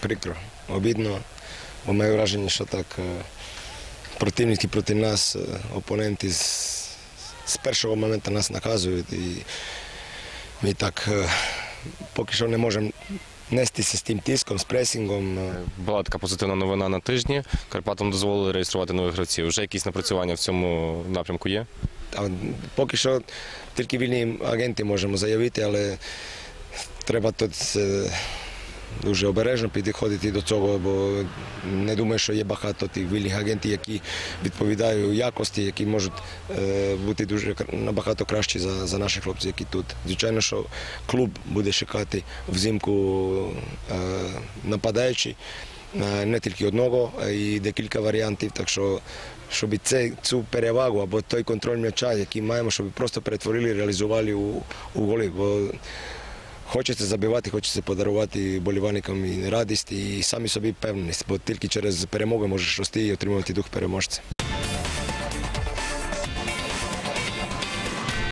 прикро, обідно, бо маю враження, що так противники проти нас, опоненти з, з першого моменту нас наказують. І ми так поки що не можемо нестися з тим тиском, з пресингом. е. Була така позитивна новина на тижні. Карпатам дозволили реєструвати нових гравців. Вже якісь напрацювання в цьому напрямку є? А поки що тільки вільні агенти можемо заявити, але треба тут дуже обережно підходити до цього, бо не думаю, що є багато тих вільних агентів, які відповідають якості, які можуть е, бути дуже набагато кращі за, за наших хлопців, які тут. Звичайно, що клуб буде чекати взимку е, нападаючий. Е, Не тільки одного, й декілька варіантів. Так що, щоб це, цю перевагу або той контроль м'яча, який маємо, щоб просто перетворили, реалізували у, у голи. Бо хочеться забивати, хочеться подарувати болівальникам і радість, і самі собі впевненість, бо тільки через перемоги можеш рости і отримувати дух переможця.